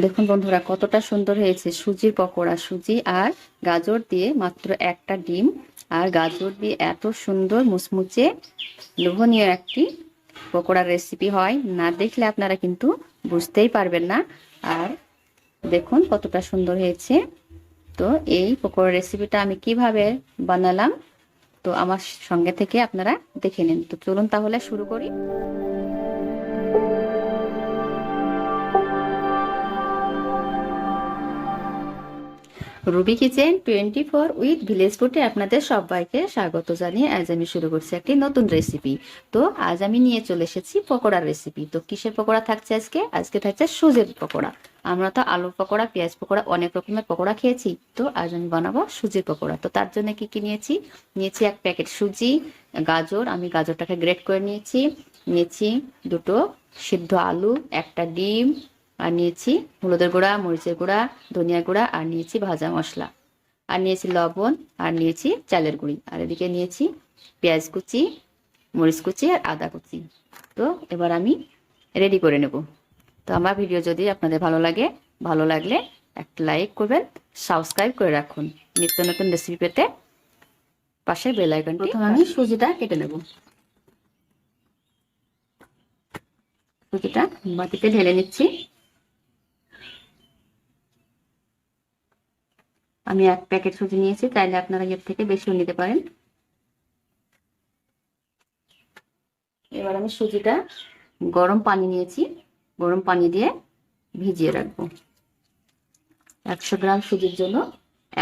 দেখুন বন্ধুরা, কতটা সুন্দর হয়েছে। সুজির পকোড়া, সুজি আর গাজর দিয়ে মাত্র একটা ডিম। আর গাজর দিয়ে এত সুন্দর মুচমুচে লোভনীয় একটি পকোড়ার রেসিপি হয়। না দেখলে আপনারা কিন্তু বুঝতেই পারবেন না। আর দেখুন কতটা সুন্দর হয়েছে। তো এই পকোড়ার রেসিপিটা আমি কীভাবে বানালাম, তো আমার সঙ্গে থেকে আপনারা দেখে নিন। তো চলুন তাহলে শুরু করি। Ruby kitchen twenty four with village ফুডে আপনাদের সবাইকে স্বাগত জানিয়ে আজ আমি শুরু করছি একটি নতুন রেসিপি তো আজ আমি নিয়ে চলে এসেছি পকোড়ার রেসিপি তো কিসের পকোড়া থাকছে আজকে? আজকে থাকছে সুজির পকোড়া। আমরা তো আলুর পকোড়া, পেঁয়াজ পকোড়া, অনেক রকমের পকোড়া খেয়েছি। তো আজ আমি বানাবো সুজির পকোড়া। তো তার জন্য কি কি নিয়েছি? নিয়েছি এক প্যাকেট সুজি, গাজর। আমি গাজরটাকে গ্রেট করে নিয়েছি। নিয়েছি দুটো সিদ্ধ আলু, একটা ডিম আর নিয়েছি হলুদের গুঁড়া মরিচের গুঁড়া ধনিয়া গুঁড়া আর নিয়েছি ভাজা মশলা। আর নিয়েছি লবণ আর নিয়েছি চালের গুঁড়ি। আর এদিকে নিয়েছি পেঁয়াজ কুচি মরিচ কুচি আর আদা কুচি। তো এবার আমি রেডি করে নেব। তো আমার ভিডিও যদি আপনাদের ভালো লাগে ভালো লাগলে একটা লাইক করবেন সাবস্ক্রাইব করে রাখুন। নিত্য নতুন রেসিপি পেতে পাশে বেল আইকনটি প্রথম আমি সুজিটা কেটে নেব। সুজিটা বাটিতে ঢেলে নিচ্ছি। আমি এক প্যাকেট সুজি নিয়েছি, চাইলে আপনারা এর থেকে বেশিও নিতে পারেন। এবার আমি সুজিটা গরম পানি নিয়েছি, গরম পানি দিয়ে ভিজিয়ে রাখব। একশো গ্রাম সুজির জন্য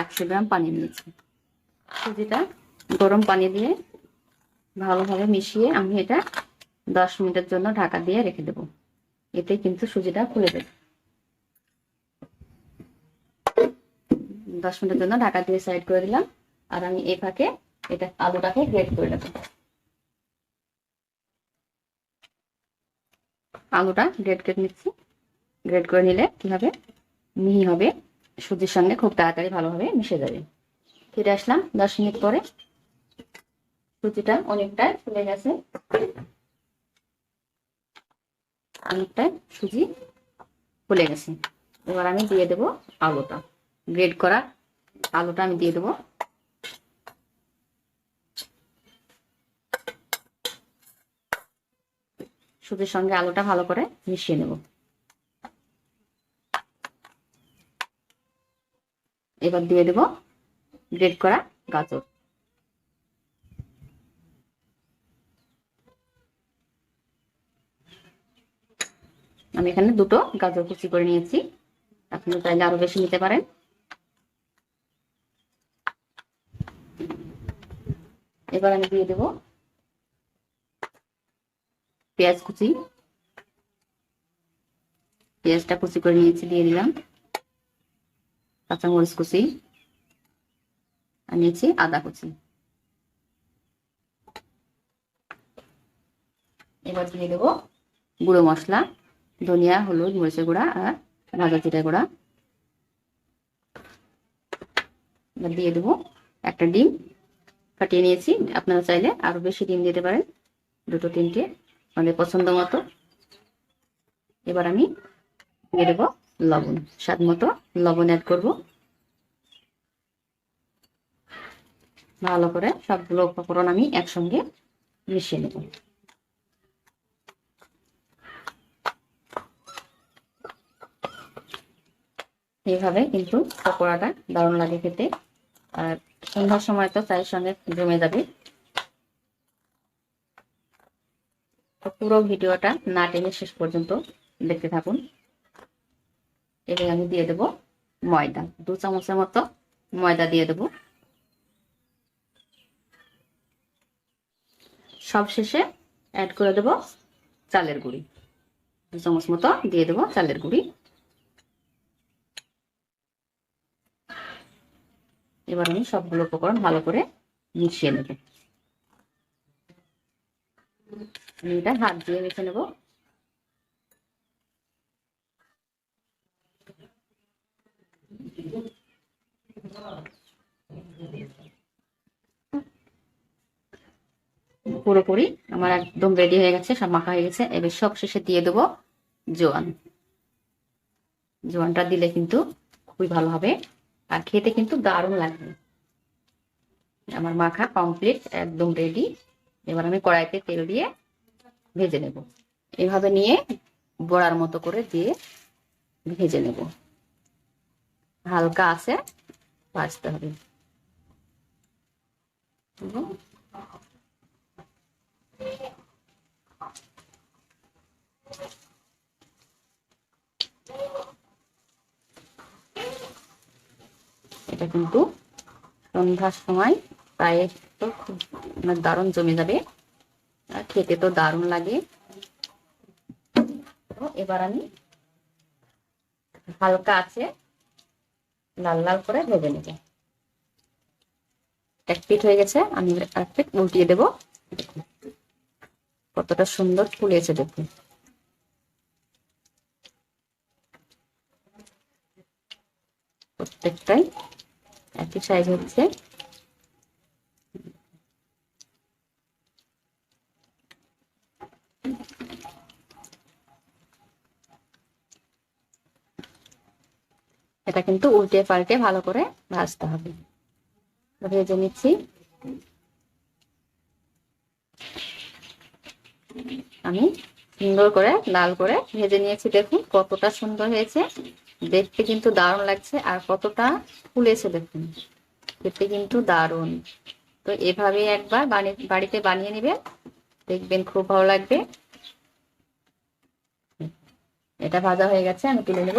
একশো গ্রাম পানি নিয়েছি। সুজিটা গরম পানি দিয়ে ভালোভাবে মিশিয়ে আমি এটা দশ মিনিটের জন্য ঢাকা দিয়ে রেখে দেবো। এতে কিন্তু সুজিটা খুলে দেবে দশ মিনিটের জন্য ঢাকা দিয়ে সাইড করে দিলাম। আর আমি এই ফাঁকে এটা আলুটাকে গ্রেট করে নেব। আলুটা গ্রেট করে নিচ্ছি। গ্রেট করে নিলে কি হবে মিহি হবে। সুজির সঙ্গে খুব তাড়াতাড়ি ভালোভাবে মিশে যাবে। ফিরে আসলাম দশ মিনিট পরে। সুজিটা অনেকটাই ফুলে গেছে। অনেকটাই সুজি ফুলে গেছে। এবার আমি দিয়ে দেবো আলুটা। গ্রেড করা আলুটা আমি দিয়ে দেবো। সুজির সঙ্গে আলুটা ভালো করে মিশিয়ে নেব। এবার দিয়ে দেব গ্রেড করা গাজর। আমি এখানে দুটো গাজর কুচি করে নিয়েছি। আপনি চাইলে আরও বেশি নিতে পারেন। এবার আমি দিয়ে দেব পেঁয়াজ কুচি। পেঁয়াজটা কুচি করে নিয়েছি, দিয়ে দিলাম। কাঁচামরিচ কুচি আর নিয়েছি আদা কুচি। এবার দিয়ে দেবো গুঁড়ো মশলা, ধনিয়া, হলুদ, মরিচের গুঁড়া আর ভাজা জিরা গুঁড়া। এবার দিয়ে দেবো একটা ডিম। ফাটিয়ে নিয়েছি। আপনারা চাইলে আরও বেশি ডিম দিতে পারেন। দুটো, তিনটে, আমাদের পছন্দ মতো। এবার আমি দিয়ে দেবো লবণ। স্বাদ মতো লবণ অ্যাড করব। ভালো করে সবগুলো উপকরণ আমি একসঙ্গে মিশিয়ে নেব। এইভাবে কিন্তু পকোড়াটা দারুণ লাগে খেতে। আর সন্ধ্যার সময় তো চায়ের সঙ্গে জমে যাবে। পুরো ভিডিওটা না টেনে শেষ পর্যন্ত দেখতে থাকুন। এবার আমি দিয়ে দেব ময়দা। দু চামচের মতো ময়দা দিয়ে দেব। সব শেষে অ্যাড করে দেব চালের গুঁড়ি। দু চামচ মতো দিয়ে দেব চালের গুঁড়ি। এবার আমি সবগুলো উপকরণ ভালো করে মিশিয়ে নেব। আমি এটা হাত দিয়ে মেখে নেব। পুরোপুরি আমার একদম রেডি হয়ে গেছে, সব মাখা হয়ে গেছে। এবার সব শেষে দিয়ে দেবো জোয়ান। জোয়ানটা দিলে কিন্তু খুবই ভালো হবে। আর খেতে কিন্তু দারুণ লাগবে আমার মাখা কমপ্লিট একদম রেডি এবার আমি কড়াইতে তেল দিয়ে ভেজে নেব। এভাবে নিয়ে বড়ার মতো করে দিয়ে ভেজে নেব। হালকা আছে, ভাজতে হবে। হুম। এটা কিন্তু সন্ধ্যার সময় পায়ে তো খুব মানে দারুণ জমে যাবে। আর খেতে তো দারুণ লাগে। তো এবার আমি হালকা আছে, লাল লাল করে ভেবে নেব। এক পিঠ হয়ে গেছে, আমি এক পিঠ উল্টিয়ে দেব। কতটা সুন্দর ফুলেছে দেখুন। প্রত্যেকটাই একই সাইজ হচ্ছে এটা কিন্তু উল্টে পাল্টে ভালো করে ভাজতে হবে। ভেজে নিচ্ছি। আমি সুন্দর করে, লাল করে ভেজে নিয়েছি। দেখুন কতটা সুন্দর হয়েছে। দেখতে কিন্তু দারুণ লাগছে আর কতটা ফুলেছে দেখুন। খেতে কিন্তু দারুণ। তো এভাবে একবার বাড়িতে বানিয়ে নেবে। দেখবেন খুব ভালো লাগবে। এটা ভাজা হয়ে গেছে, আমি তুলে নেব।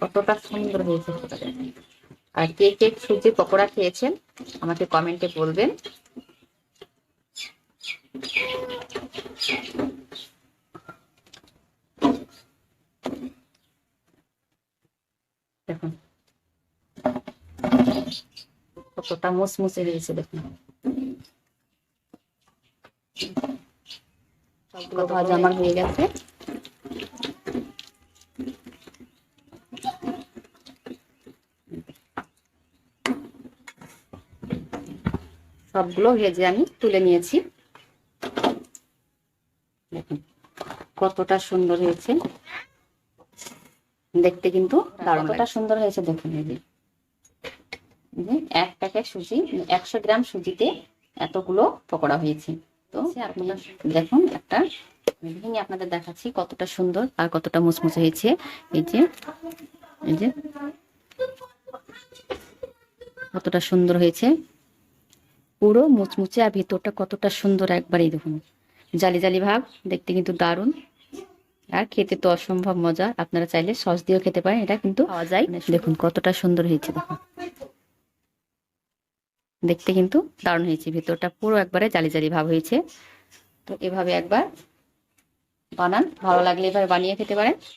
কতটা সুন্দর হয়েছে আর কে কে সুজির পকোড়া খেয়েছেন, আমাকে কমেন্টে বলবেন। দেখুন। কতটা মুসমুসে হয়েছে দেখুন। সবগুলো ভাজা আমার হয়ে গেছে। সবগুলো ভেজে আমি তুলে নিয়েছি। দেখুন কতটা সুন্দর হয়েছে। দেখতে কিন্তু দারুণ কতটা সুন্দর হয়েছে দেখুন এই যে। এক প্যাকেট সুজি একশো গ্রাম সুজিতে এতগুলো পকোড়া হয়েছে। তো আপনারা দেখুন একটা ভেঙে আপনাদের দেখাচ্ছি কতটা সুন্দর আর কতটা মুচমুচে হয়েছে। এই যে এই যে কতটা সুন্দর হয়েছে। পুরো মুচমুচে আর ভিতরটা কতটা সুন্দর একবারই দেখুন। জালি জালি ভাব দেখতে কিন্তু দারুণ। আর খেতে তো অসম্ভব মজা। আপনারা চাইলে সস দিয়েও খেতে পারেন এটা কিন্তু যায়। দেখুন কতটা সুন্দর হয়েছে দেখুন। দেখতে কিন্তু দারুণ হয়েছে ভেতরটা পুরো একবারে জালি জালি ভাব হয়েছে। তো এভাবে একবার বানান ভালো লাগলে এবার বানিয়ে খেতে পারেন।